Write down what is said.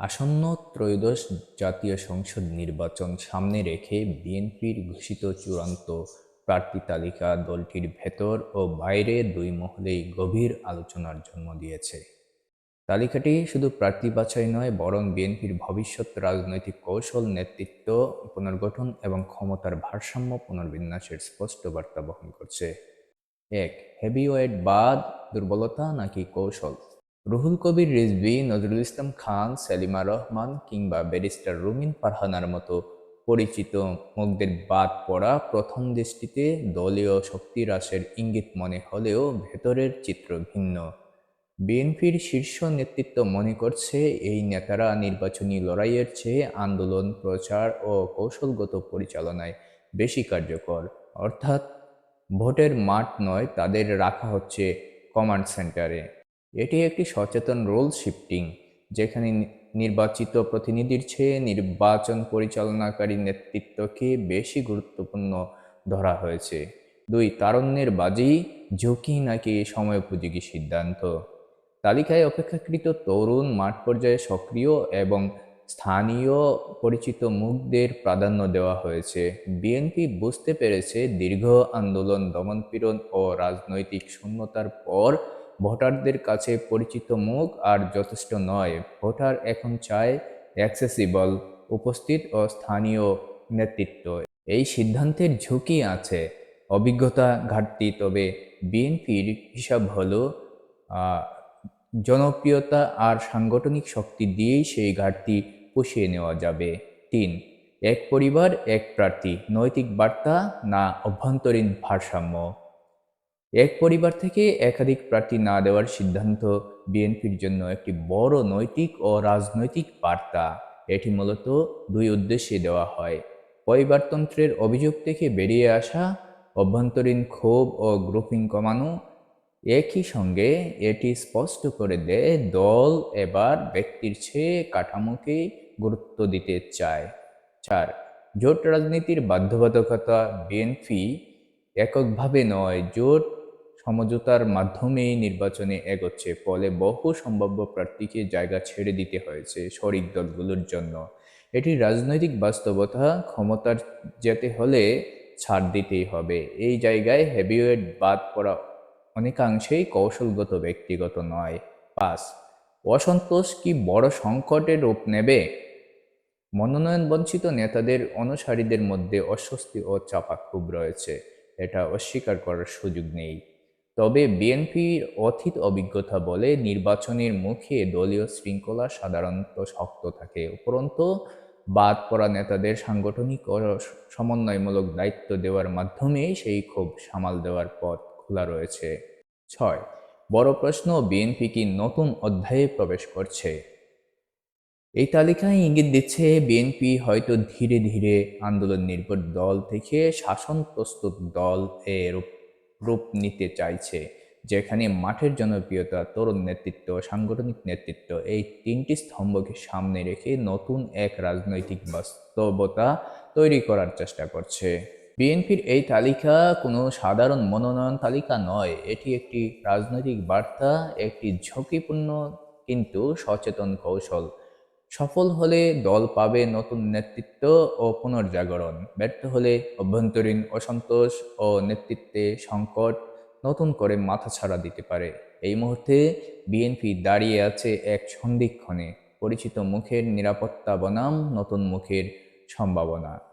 আসন্ন ত্রয়োদশ জাতীয় সংসদ নির্বাচন সামনে রেখে বিএনপির ঘোষিত চূড়ান্ত প্রার্থী তালিকা দলটির ভেতর ও বাইরে দুই মহলেই গভীর আলোচনার জন্ম দিয়েছে। তালিকাটি শুধু প্রার্থী বাছাই নয়, বরং বিএনপির ভবিষ্যৎ রাজনৈতিক কৌশল, নেতৃত্ব, পুনর্গঠন এবং ক্ষমতার ভারসাম্য পুনর্বিন্যাসের স্পষ্ট বার্তা বহন করছে। এক, হেভিওয়েট বাদ, দুর্বলতা নাকি কৌশল? রুহুল কবির রিজভী, নজরুল ইসলাম খান, সেলিমা রহমান কিংবা ব্যারিস্টার রুমিন পারহানার মতো পরিচিত মুখদের বাদ পড়া প্রথম দৃষ্টিতে দলীয় শক্তি হ্রাসের ইঙ্গিত মনে হলেও ভেতরের চিত্র ভিন্ন। বিএনপির শীর্ষ নেতৃত্ব মনে করছে এই নেতারা নির্বাচনী লড়াইয়ের চেয়ে আন্দোলন, প্রচার ও কৌশলগত পরিচালনায় বেশি কার্যকর। অর্থাৎ ভোটের মাঠ নয়, তাদের রাখা হচ্ছে কমান্ড সেন্টারে। এটি একটি সচেতন রোল শিফটিং, যেখানে নির্বাচিত প্রতিনিধির চেয়ে নির্বাচন পরিচালনাকারী নেতৃত্বকে বেশি গুরুত্বপূর্ণ ধরা হয়েছে। দুই, তারণ্যের বাজি, ঝুঁকি নাকি সময়োপযোগী সিদ্ধান্ত? তালিকায় অপেক্ষাকৃত তরুণ মাঠ পর্যায়ে সক্রিয় এবং স্থানীয় পরিচিত মুখদের প্রাধান্য দেওয়া হয়েছে। বিএনপি বুঝতে পেরেছে দীর্ঘ আন্দোলন দমনপীড়ন ও রাজনৈতিক শূন্যতার পর ভোটারদের কাছে পরিচিত মুখ আর যথেষ্ট নয়। ভোটার এখন চায় অ্যাক্সেসিবল, উপস্থিত ও স্থানীয় নেতৃত্ব। এই সিদ্ধান্তের ঝুঁকি আছে। অভিজ্ঞতা ঘাটতি, তবে বিএনপির হিসাব হলো জনপ্রিয়তা আর সাংগঠনিক শক্তি দিয়েই সেই ঘাটতি পুষিয়ে নেওয়া যাবে। তিন, এক পরিবার, এক প্রার্থী। নৈতিক বার্তা না অভ্যন্তরীণ ভারসাম্য? এক পরিবার থেকে একাধিক প্রার্থী না দেওয়ার সিদ্ধান্ত বিএনপির জন্য একটি বড় নৈতিক ও রাজনৈতিক বার্তা। এটি মূলত দুই উদ্দেশ্যে দেওয়া হয়। পরিবারতন্ত্রের অভিযোগ থেকে বেরিয়ে আসা, অভ্যন্তরীণ ক্ষোভ ও গ্রুপিং কমানো। একই সঙ্গে এটি স্পষ্ট করে দেয়, দল এবার ব্যক্তির চেয়ে কাঠামোকে গুরুত্ব দিতে চায়। চার, জোট রাজনীতির বাধ্যবাধকতা বিএনপি এককভাবে নয়, জোট সমঝোতার মাধ্যমেই নির্বাচনে এগোচ্ছে, ফলে বহু সম্ভাব্য প্রার্থীকে জায়গা ছেড়ে দিতে হয়েছে শরিক দলগুলোর জন্য। এটি রাজনৈতিক বাস্তবতা ক্ষমতার যেতে হলে ছাড় দিতেই হবে। এই জায়গায় হেভিওয়েট বাদ পড়া অনেকাংশেই কৌশলগত ব্যক্তিগত নয়। পাঁচ, অসন্তোষ কি বড় সংকটের রূপ নেবে? মনোনয়ন বঞ্চিত নেতাদের অনুসারীদের মধ্যে অস্বস্তি ও চাপা ক্ষোভ রয়েছে। এটা অস্বীকার করার সুযোগ নেই। তবে বিএনপির অতীত অভিজ্ঞতা বলে নির্বাচনের মুখে দলীয় শৃঙ্খলা সাধারণত শক্ত থাকে, উপরন্তু বাদ পড়া নেতাদের সাংগঠনিক ও সমন্বয়মূলক দায়িত্ব দেওয়ার মাধ্যমে সেই ক্ষোভ সামাল দেওয়ার পথ খোলা রয়েছে। ছয়, বড় প্রশ্ন, বিএনপি কি নতুন অধ্যায়ে প্রবেশ করছে? এই তালিকায় ইঙ্গিত দিচ্ছে, বিএনপি হয়তো ধীরে ধীরে আন্দোলন নির্ভর দল থেকে শাসন প্রস্তুত দল এ রূপ নিতে চাইছে, যেখানে মাঠের জনপ্রিয়তা, তরুণ নেতৃত্ব, সাংগঠনিক নেতৃত্ব এই তিনটি স্তম্ভকে সামনে রেখে নতুন এক রাজনৈতিক বাস্তবতা তৈরি করার চেষ্টা করছে। বিএনপির এই তালিকা কোনো সাধারণ মনোনয়ন তালিকা নয়, এটি একটি রাজনৈতিক বার্তা, একটি ঝুঁকিপূর্ণ কিন্তু সচেতন কৌশল। সফল হলে দল পাবে নতুন নেতৃত্ব ও পুনর্জাগরণ। ব্যর্থ হলে অভ্যন্তরীণ অসন্তোষ ও নেতৃত্বে সংকট নতুন করে মাথা ছাড়া দিতে পারে। এই মুহূর্তে বিএনপি দাঁড়িয়ে আছে এক সন্ধিক্ষণে। পরিচিত মুখের নিরাপত্তা বনাম নতুন মুখের সম্ভাবনা।